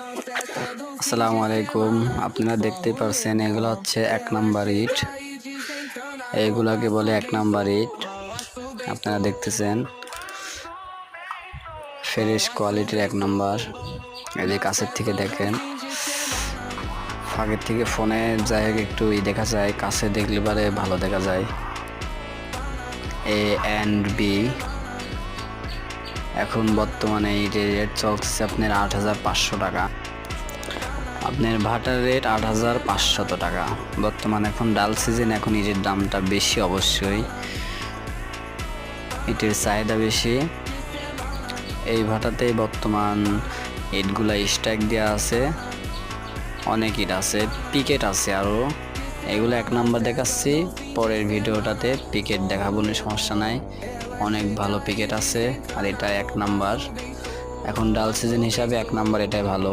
আসসালামু আলাইকুম। আপনারা দেখতেই পারছেন, এগুলো হচ্ছে এক নাম্বার ইট। এইগুলাকে বলে এক নাম্বার ইট। আপনারা দেখতেছেন, ফ্রেশ কোয়ালিটির এক নাম্বার। যে কাছের থেকে দেখেন ফাঁকের থেকে ফোনে যাই হোক একটু ই দেখা যায়, কাছে দেখলে পারে ভালো দেখা যায়। এ অ্যান্ড বি এখন বর্তমানে এই রেট চলছে আপনার আট হাজার পাঁচশো টাকা। আপনার ভাটার রেট আট হাজার পাঁচশত টাকা। বর্তমানে এখন ডাল সিজন, এখন ইটের দামটা বেশি অবশ্যই। ইটের চাহিদা বেশি। এই ভাটাতেই বর্তমান ইটগুলা স্ট্যাক দেওয়া আছে। অনেক ইট আছে পিকেট আছে আরও এগুলো এক নাম্বার দেখাচ্ছি। পরের ভিডিওটাতে পিকেট দেখাবো সমস্যা নাই। অনেক ভালো পিকেট আছে, আর এটা এক নাম্বার। এখন ডাল সিজন হিসাবে এক নাম্বার এটাই ভালো।